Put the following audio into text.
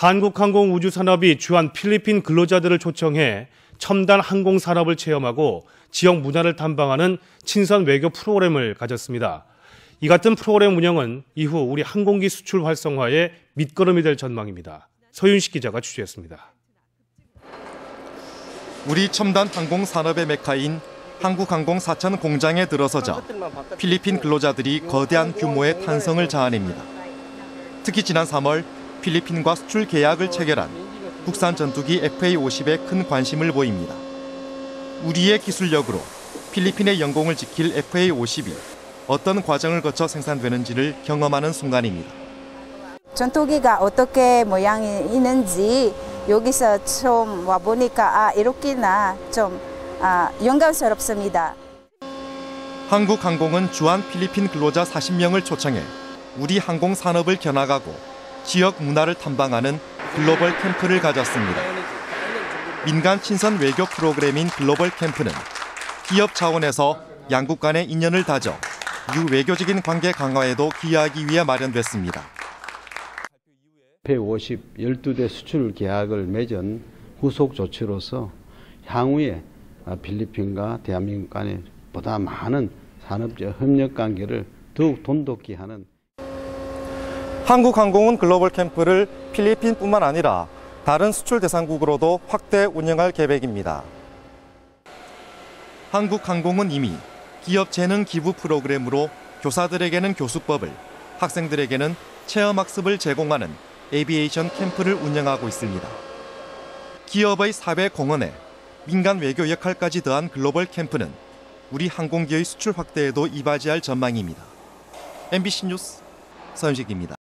한국항공우주산업이 주한 필리핀 근로자들을 초청해 첨단 항공 산업을 체험하고 지역 문화를 탐방하는 친선 외교 프로그램을 가졌습니다. 이 같은 프로그램 운영은 이후 우리 항공기 수출 활성화의 밑거름이 될 전망입니다. 서윤식 기자가 취재했습니다. 우리 첨단 항공 산업의 메카인 한국항공 사천 공장에 들어서자 필리핀 근로자들이 거대한 규모의 탄성을 자아냅니다. 특히 지난 3월 필리핀과 수출 계약을 체결한 국산 전투기 FA-50에 큰 관심을 보입니다. 우리의 기술력으로 필리핀의 영공을 지킬 FA-50이 어떤 과정을 거쳐 생산되는지를 경험하는 순간입니다. 전투기가 어떻게 모양이 있는지 여기서 좀 와보니까 아 이렇게나 좀 아, 영광스럽습니다. 한국항공은 주한 필리핀 근로자 40명을 초청해 우리 항공 산업을 겨나가고 지역 문화를 탐방하는 글로벌 캠프를 가졌습니다. 민간 친선 외교 프로그램인 글로벌 캠프는 기업 차원에서 양국 간의 인연을 다져 유외교적인 관계 강화에도 기여하기 위해 마련됐습니다. 150 12대 수출 계약을 맺은 후속 조치로서 향후에 필리핀과 대한민국 간의 보다 많은 산업적 협력 관계를 더욱 돈독히 하는 한국항공은 글로벌 캠프를 필리핀뿐만 아니라 다른 수출 대상국으로도 확대 운영할 계획입니다. 한국항공은 이미 기업 재능 기부 프로그램으로 교사들에게는 교수법을, 학생들에게는 체험학습을 제공하는 에비에이션 캠프를 운영하고 있습니다. 기업의 사회 공헌에 민간 외교 역할까지 더한 글로벌 캠프는 우리 항공기의 수출 확대에도 이바지할 전망입니다. MBC 뉴스 서현식입니다.